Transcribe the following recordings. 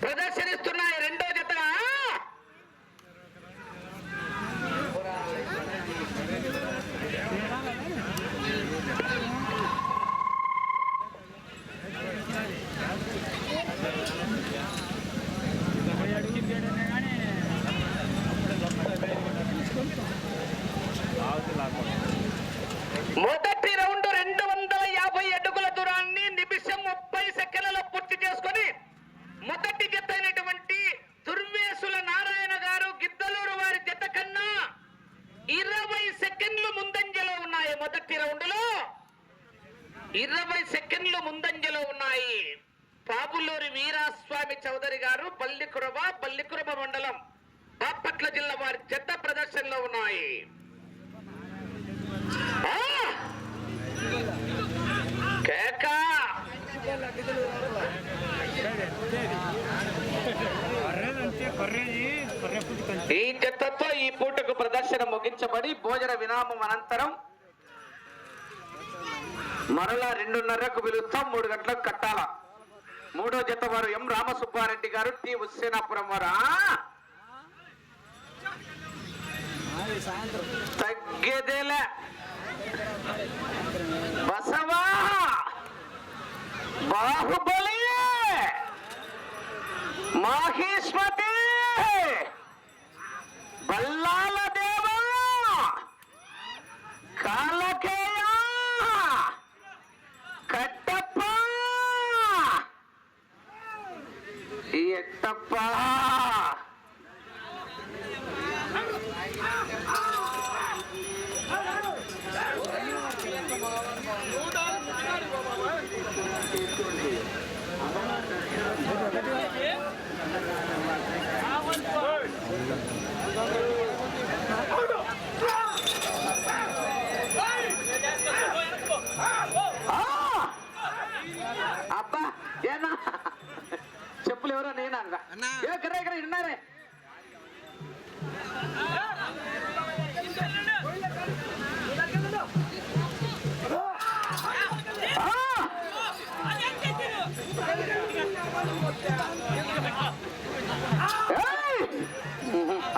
ಪ್ರದರ್ಶನ మొదటి రౌండ్లో ఇరవై సెకండ్లు ముందంజలో ఉన్నాయి. పాపులూరి వీరాస్వామి చౌదరి గారు బల్లికురవ బల్లికురవ మండలం బాపట్ల జిల్లా వారి చెత్త ప్రదర్శనలో ఉన్నాయి. ఈ చెత్తతో ఈ పూటకు ప్రదర్శన ముగించబడి భోజన విరామం అనంతరం మరలా రెండున్నరకు పిలుస్తాం మూడు గంటలకు కట్టాల? మూడో జత వారు ఎం రామసుబ్బారెడ్డి గారు టి హుస్సేనాపురం వారా? తగ్గేదేలే. బసవా! బాహుబలి! మాహేశ్వతి బల్లాల దేవా! కాలకే! ఈ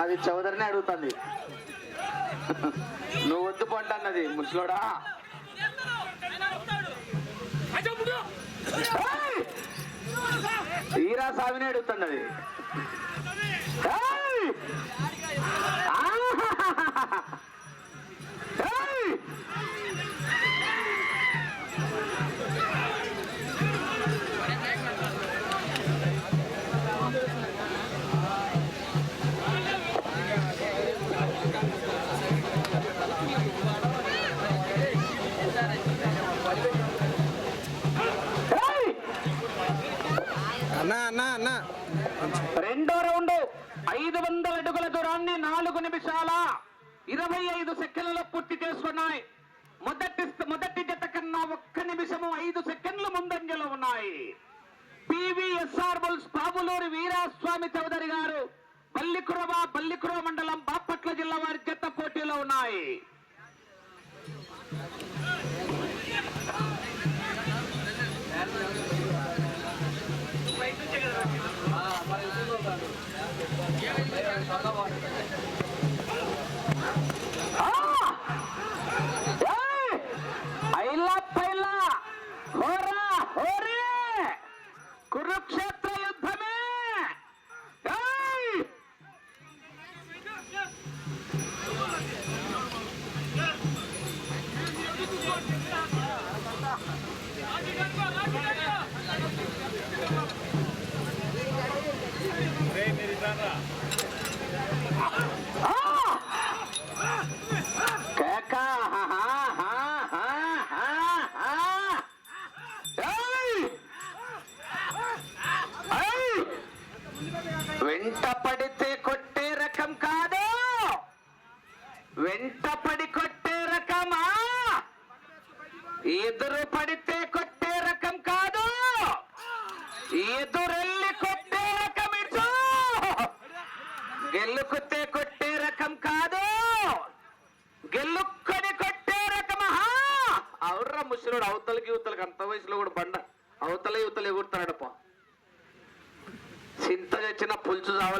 అది చౌదరిని అడుగుతుంది. నువ్వు వద్దు పంట అన్నది ముసలోడా. ఈరా తీరా సామిని అడుగుతున్నది ఏయ్! రెండో రౌండ్ ఐదు వందల అడుగుల దూరాన్ని నాలుగు నిమిషాల ఇరవై ఐదు సెకండ్లలో పూర్తి చేసుకున్నాయి మొదటి మొదటి జత కన్నా ఒక్క నిమిషము ఐదు సెకండ్లు ముందంజలో ఉన్నాయి పివిఎస్ఆర్ బుల్స్ పావులూరి వీరాస్వామి చౌదరి గారు బల్లికురవ బల్లికురవ మండలం బాపట్ల జిల్లా వారి జత పోటీలో ఉన్నాయి ఆ! Yeah.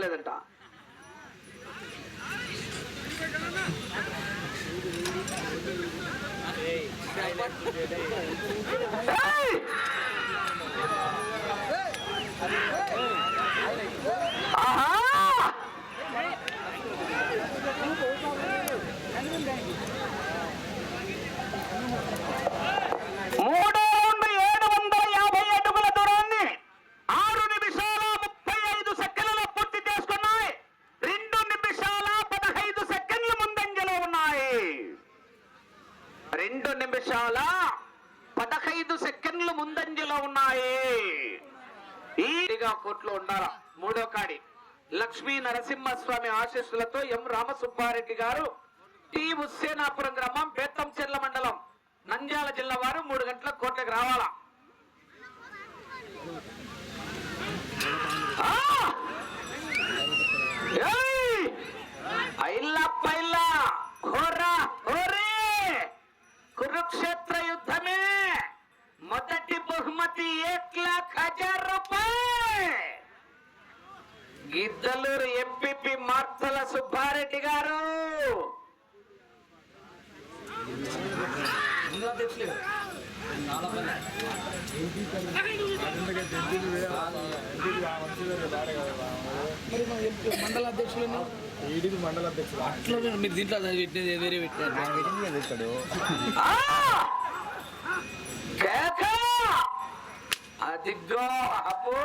முடியாதுட்டான் Hey! ఐదు సెకండ్లు ముందంజలో ఉన్నాయి. ఈగా కోట్లో ఉండాలా? మూడో కాడి. లక్ష్మీ నరసింహస్వామి ఆశీస్సులతో ఎం రామసుబ్బారెడ్డి గారు టి హుస్సేనాపురం గ్రామం బేత్తంచెర్ల మండలం నంద్యాల జిల్లా వారు మూడు గంటల కోట్లకు రావాలా? ఆ! పైలా హోరా హోరే కురుక్షేత్ర యుద్ధమే! మొదటి బహుమతి ఏక్ లాఖ్ హజార్ రూపాయ్ గిద్దలూరు ఎంపీపీ మార్తల సుబ్బారెడ్డి గారు. మండల అధ్యక్షులు ఈడిది మండల అధ్యక్షుడు అట్లా మీరు దీంట్లో పెట్టినది వేరే ఆ! కేక! అదిగో అబ్బో!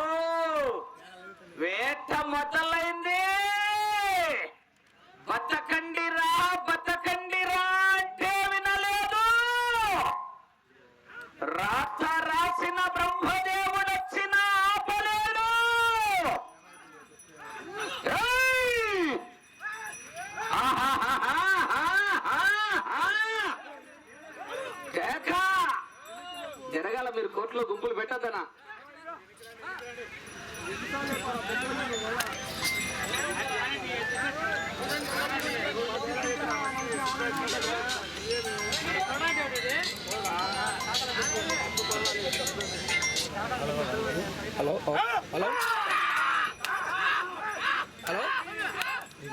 వేట మొదలైంది! బతకండిరా బతకండిరా అంటే వినలేదు! రా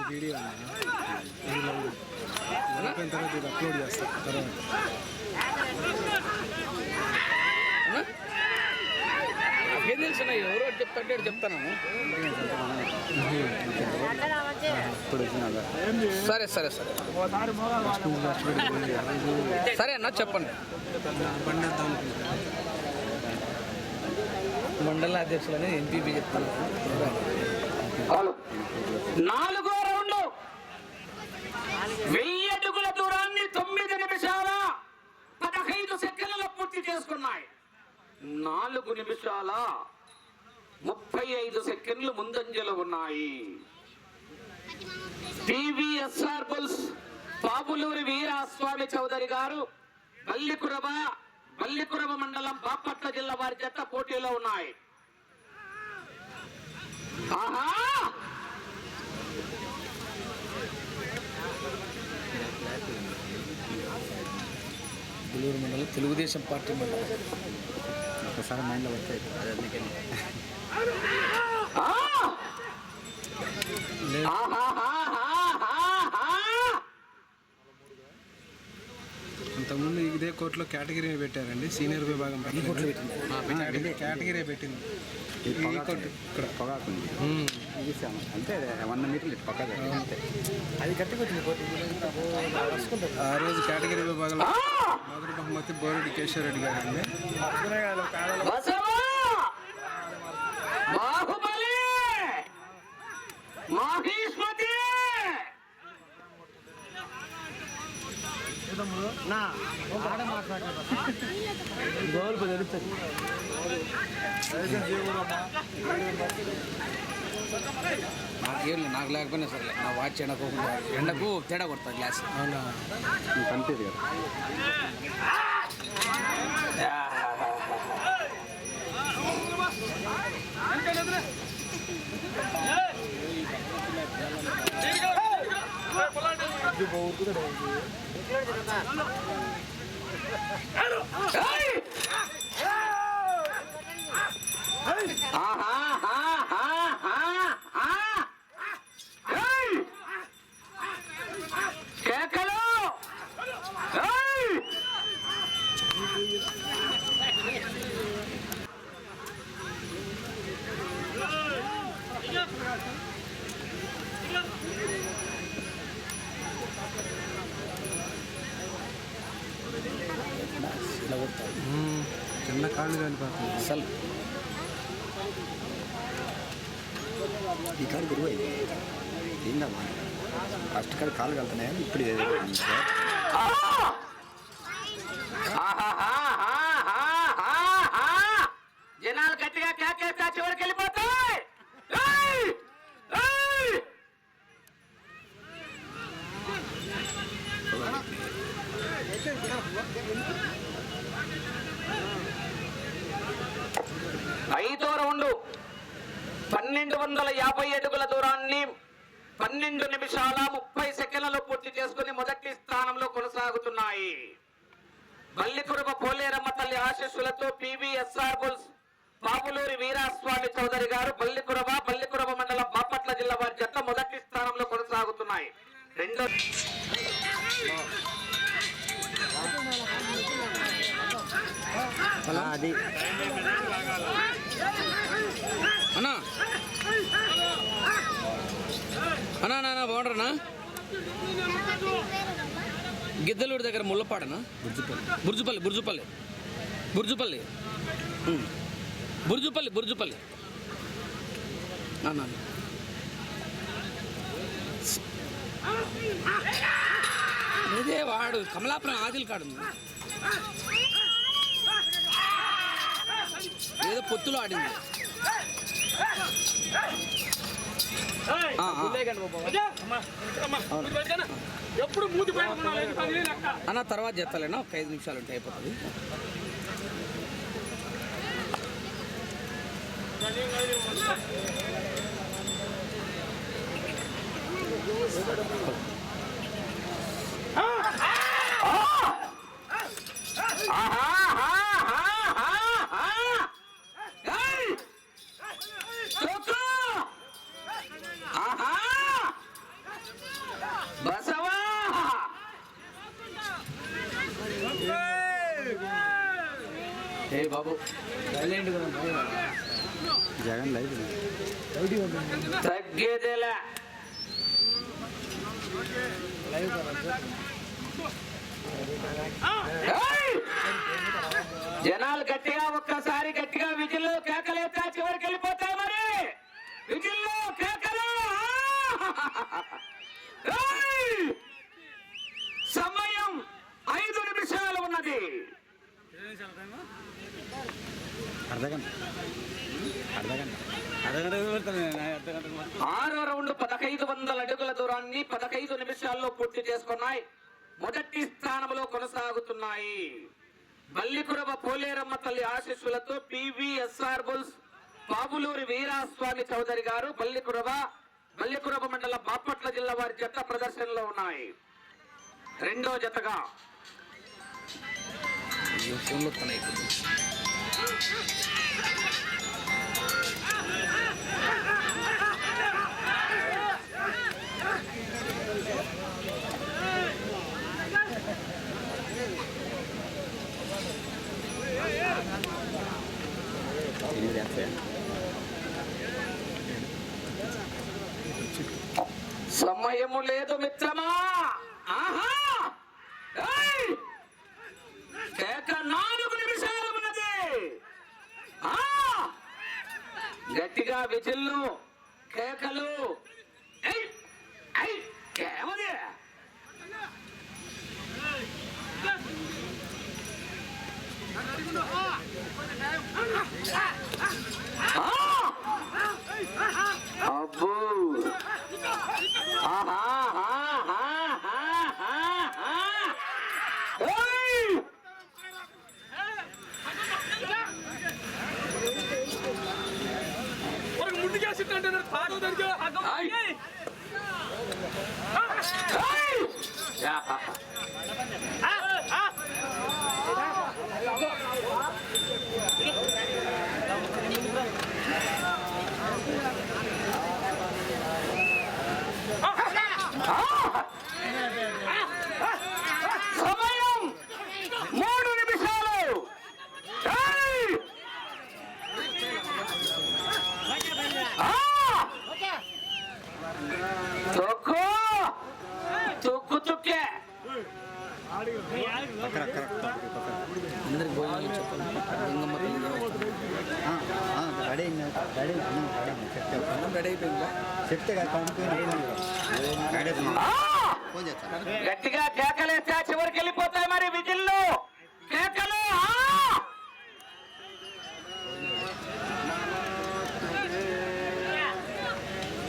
ఇది వీడియో అయిపోయిన తర్వాత ఇది అప్లోడ్ తర్వాత. నాకేం తెలుసు నా ఎవరో ఒకటి చెప్తాను ఇప్పుడు సరే సరే సరే. సరే అన్న చెప్పండి. మండల అధ్యక్షులని ఎంపీపీ చెప్తాను నాలుగో రౌండ్ వెయ్యి అడుగుల దూరాన్ని తొమ్మిది నిమిషాల పదహైదు సెకండ్లలో పూర్తి చేసుకున్నాయి. నాలుగు నిమిషాల ముప్పై ఐదు సెకండ్లు ముందంజలో ఉన్నాయి. టీవీఎస్ఆర్ బుల్స్ బాబులూరి వీరాస్వామి చౌదరి గారు బల్లికురవ బల్లికురవ మండలం బాపట్ల జిల్లా వారి జత పోటీలో ఉన్నాయి. ఆహా! గులూరు మండలం తెలుగుదేశం పార్టీ మండలం. ఒకసారి మైండ్లో వచ్చాయి. అది అందుకని! అంతకుముందు ఇదే కోర్టులో కేటగిరీ పెట్టారండి సీనియర్ విభాగం కోర్టులో పెట్టారు. కేటగిరీ పెట్టింది. ఇక్కడ. వంద మీటర్లు అది ఆ రోజు కేటగిరీ విభాగంలో! మొదటి బహుమతి బోరెడ్డి కేశవరెడ్డి గారు అండి! బాహుబలి! మహిష్మతి నాకేం లేదు నాకు లేకపోయినా సరే నా వాచ్ ఎండకోకుండా ఎండకు తేడా కొడుతుంది గ్లాస్ అవునా నీకు కనిపించదు కదా ఏయ్! ఆహా, ఆహా, ఇక్కడ కాలు కాలు కలుతున్నాయని ఇప్పుడు జనాలు గట్టిగా కేకేస్తా చివరికి వెళ్ళిపోతాయి. ఐదో రౌండ్ పన్నెండు వందల యాభై అడుగుల దూరాన్ని పన్నెండు నిమిషాల ముప్పై సెకండ్లలో పూర్తి చేసుకుని మొదటి స్థానంలో కొనసాగుతున్నాయి. బల్లికురుమ పోలేరమ్మ తల్లి ఆశీస్సులతో పివిఎస్ఆర్ బుల్స్ బాబులూరి వీరాస్వామి చౌదరి గారు బల్లికురవ బల్లికురవ మండలం బాపట్ల జిల్లా వారి జట్ల మొదటి స్థానంలో కొనసాగుతున్నాయి. రెండో అది. అన్నా. అన్నా నాన్న గిద్దలూరు దగ్గర ముళ్ళపాడనా బుర్జుపల్లి బుర్జుపల్లి బుర్జుపల్లి. బుర్జుపల్లి బుర్జుపల్లి నాన్న ఇదే వాడు కమలాపురం ఆదిల్ కాడు. ఏదో పొత్తులో ఆడింది. ఎప్పుడు మూతి అన్న తర్వాత చేస్తాలేనా ఒక ఐదు నిమిషాలు ఉంటే అయిపోతుంది! ఏయ్! చొక్కు! ఆహా! బసవా! ఏ బాబు? జగన్ లైవ్ తగ్గేదేలే! జనాలు గట్టిగా ఒక్కసారి గట్టిగా విజిల్లో కేకలేస్తా చివరికి వెళ్ళిపోతాయి మరి విజిల్లో కేకలు ఏయ్! సమయం ఐదు నిమిషాలు ఉన్నది అర్ధగంట. అర్ధగంట. ఆరో రౌండ్ పదహైదు వందల అడుగుల దూరాన్ని పదహైదు నిమిషాల్లో పూర్తి చేసుకున్నాయి. మొదటి స్థానంలో కొనసాగుతున్నాయి. బల్లికురవ పోలేరమ్మ తల్లి ఆశీస్సులతో పివిఎస్ఆర్ బుల్స్ బాబులూరి వీరాస్వామి చౌదరి గారు బల్లికురవ బల్లికురవ మండల బాపట్ల జిల్లా వారి జత ప్రదర్శనలో ఉన్నాయి. రెండో జతగా. ఫోన్లో పని అయిపోతుంది ఎనిమిది వేస్తాయి భయము లేదు మిత్రమా ఆహా ఏయ్! కేక నాలుగు నిమిషాలు ఉన్నది ఆ! గట్టిగా విజిల్లు కేకలు ఏయ్! ఏయ్! ఏమది ఆ! అబ్బో చేసింది అంటే నాకు పాట దొరికి సమయం మూడు నిమిషాలు ఏయ్! ఆ! తొక్కు తొక్కు తుక్కే పక్కన అక్కడ పక్కన అందరికి భోజనాలు చెప్పండి గంగమ్మ తల్లి రెడీ అయింది రెడీ అన్నం రెడీ అయింది చెప్తే అన్నం రెడీ అయిపోయిందా చెప్తే కదా పంపుకొని రెడీ ఆ! ఫోన్ చేస్తాను గట్టిగా కేకలేస్తే చివరికి వెళ్ళిపోతాయి మరి విజిల్లు కేకలు ఆ!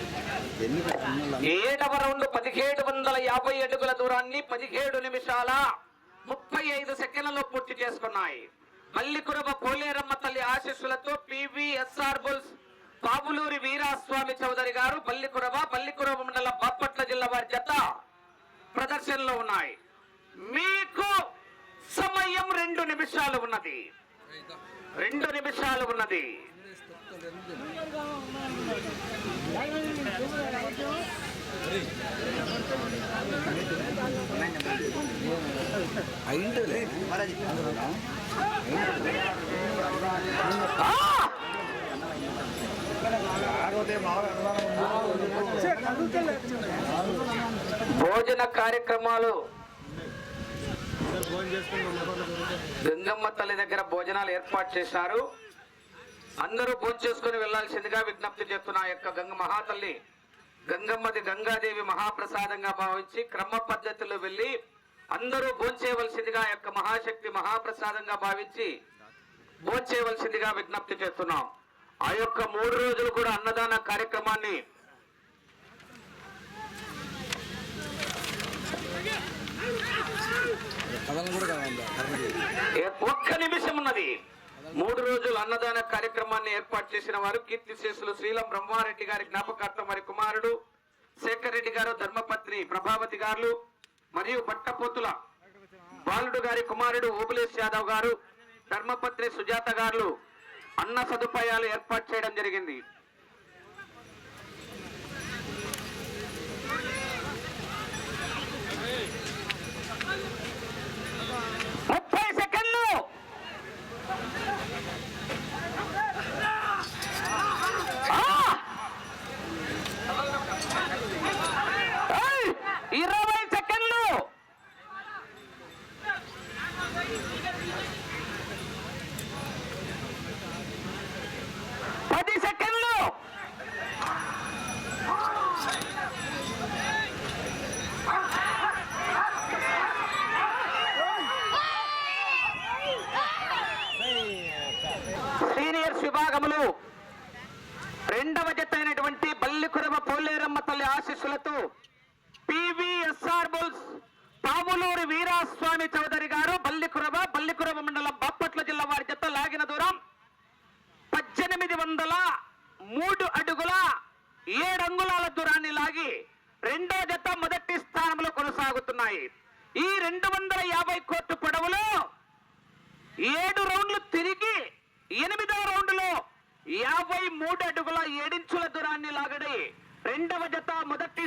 ఎందుకు అన్నంలో ఏడవ రౌండ్ పదిహేడు వందల యాభై అడుగుల దూరాన్ని పదిహేడు నిమిషాల ముప్పై ఐదు సెకండ్లలో పూర్తి చేసుకున్నాయి. మల్లికురవ పోలేరమ్మ తల్లి ఆశీస్సులతో పివిఎస్ఆర్ బుల్స్ పాపులూరి వీరాస్వామి చౌదరి గారు పల్లికురవ పల్లికురవ మండలం బాపట్ల జిల్లా వారి జత ప్రదర్శనలో ఉన్నాయి. మీకు సమయం రెండు నిమిషాలు ఉన్నది. రెండు నిమిషాలు ఉన్నది. అయింటలే భోజన కార్యక్రమాలు. గంగమ్మ తల్లి దగ్గర భోజనాలు ఏర్పాటు చేశారు. అందరూ భోజనం చేసుకుని వెళ్ళాల్సిందిగా విజ్ఞప్తి చేస్తున్న ఆ యొక్క గంగ మహాతల్లి. గంగమ్మది గంగాదేవి మహాప్రసాదంగా భావించి క్రమ పద్ధతిలో వెళ్ళి అందరూ భోంచేయవలసిందిగా యొక్క మహాశక్తి మహాప్రసాదంగా భావించి భోంచేయవలసిందిగా విజ్ఞప్తి చేస్తున్నాం. ఆ యొక్క మూడు రోజులు కూడా అన్నదాన కార్యక్రమాన్ని ఒక్క నిమిషం ఉన్నది. మూడు రోజులు అన్నదాన కార్యక్రమాన్ని ఏర్పాటు చేసిన వారు కీర్తిశేషులు శ్రీలం బ్రహ్మారెడ్డి గారి జ్ఞాపకార్థం వారి కుమారుడు శేఖర్ రెడ్డి గారు ధర్మపత్ని ప్రభావతి గారు మరియు బట్టపోతుల బాలుడు గారి కుమారుడు ఓబులేష్ యాదవ్ గారు ధర్మపత్ని సుజాత గారు అన్న సదుపాయాలు ఏర్పాటు చేయడం జరిగింది ముప్పై సెకండ్లు ఆ! ఏయ్! ఇరవై సెకండ్లు పది సెకండ్లు సీనియర్స్ విభాగములు రెండవ అయినటువంటి బల్లికురవ పోలేరమ్మ తల్లి ఆశీస్సులతో పివిఎస్ఆర్ బుల్స్ పాములూరి వీరాస్వామి చౌదరి గారు బల్లికురవ బల్లికురవ మండలం బాపట్ల జిల్లా వారి జత లాగిన దూరం పద్దెనిమిది వందల మూడు అడుగుల ఏడు అంగుళాల దూరాన్ని లాగి రెండో జత మొదటి స్థానంలో కొనసాగుతున్నాయి. ఈ రెండు వందల యాభై కోట్టు పొడవులో ఏడు రౌండ్లు తిరిగి ఎనిమిదో రౌండ్లో యాభై మూడు అడుగుల ఏడించుల దూరాన్ని లాగడి రెండవ జత మొదటి